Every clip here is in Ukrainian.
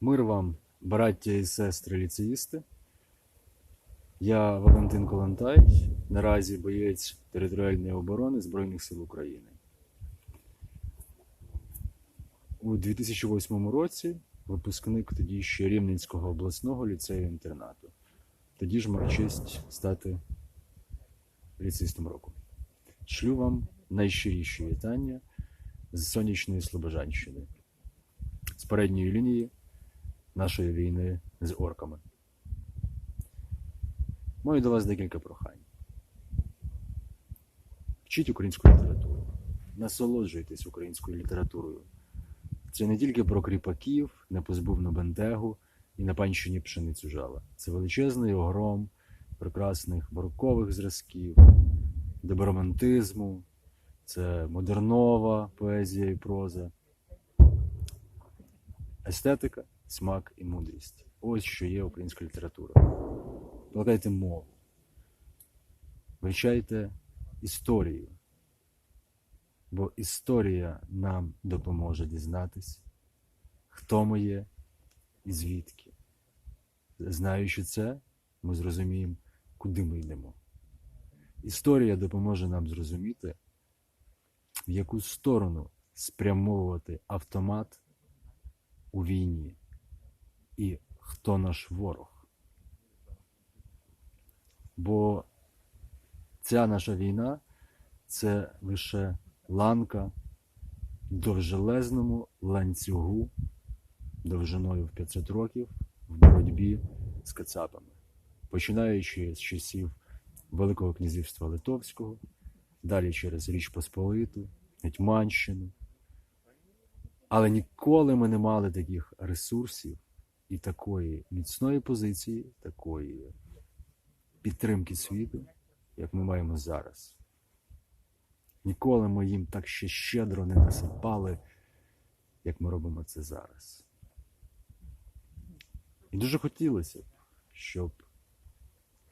Мир вам, браття і сестри ліцеїсти. Я Валентин Колонтай, наразі боєць територіальної оборони Збройних сил України. У 2008 році випускник тоді ще Рівненського обласного ліцею інтернату. Тоді ж мав честь стати ліцеїстом року. Шлю вам найщиріші вітання з сонячної Слобожанщини, з передньої лінії нашої війни з орками. Маю до вас декілька прохань. Вчіть українську літературу, насолоджуйтесь українською літературою. Це не тільки про кріпаків, непозбувну бентегу і на панщині пшеницю жала. Це величезний огром прекрасних барокових зразків, дебаромантизму, це модернова поезія і проза, естетика, смак і мудрість. Ось що є українська література. Плекайте мову, вивчайте історію, бо історія нам допоможе дізнатись, хто ми є і звідки. Знаючи це, ми зрозуміємо, куди ми йдемо. Історія допоможе нам зрозуміти, в яку сторону спрямовувати автомат у війні і хто наш ворог. Бо ця наша війна це лише ланка довжелезному ланцюгу довжиною в 500 років в боротьбі з кацапами, починаючи з часів Великого князівства Литовського, далі через Річ Посполиту, Гетьманщину. Але ніколи ми не мали таких ресурсів і такої міцної позиції, такої підтримки світу, як ми маємо зараз. Ніколи ми їм так ще щедро не насипали, як ми робимо це зараз. І дуже хотілося б, щоб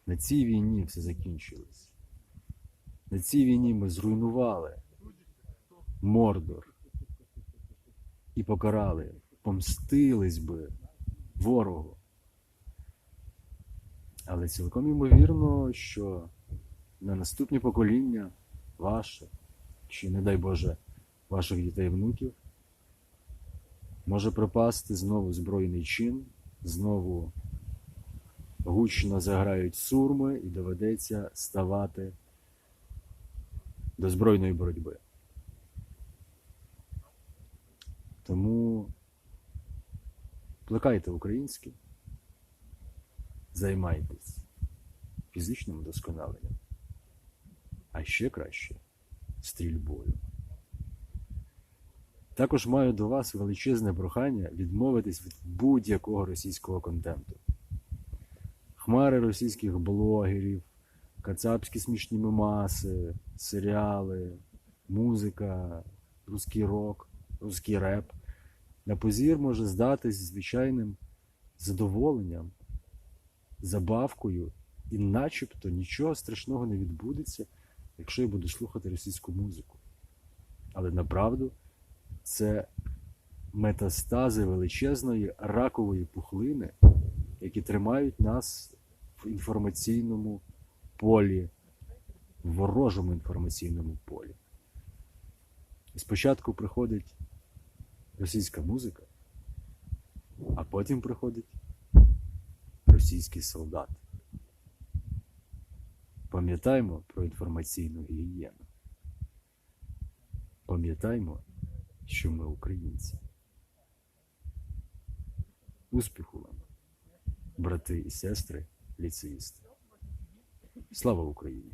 на цій війні все закінчилось. На цій війні ми зруйнували Мордор і покарали, помстились би ворогу. Але цілком ймовірно, що на наступні покоління ваше, чи, не дай Боже, ваших дітей і внуків, може пропасти знову збройний чин, знову гучно заграють сурми і доведеться ставати до збройної боротьби. Тому плекайте українське, займайтесь фізичним вдосконаленням, а ще краще стрільбою. Також маю до вас величезне прохання відмовитись від будь-якого російського контенту. Хмари російських блогерів, кацапські смішні мемаси, серіали, музика, русський рок, русський реп. На позір може здатись звичайним задоволенням, забавкою, і начебто нічого страшного не відбудеться, якщо я буду слухати російську музику. Але направду це метастази величезної ракової пухлини, які тримають нас в інформаційному полі, в ворожому інформаційному полі. Спочатку приходить російська музика, а потім приходить російський солдат. Пам'ятаймо про інформаційну гігієну. Пам'ятаймо, що ми українці. Успіху вам, брати і сестри, ліцеїсти. Слава Україні!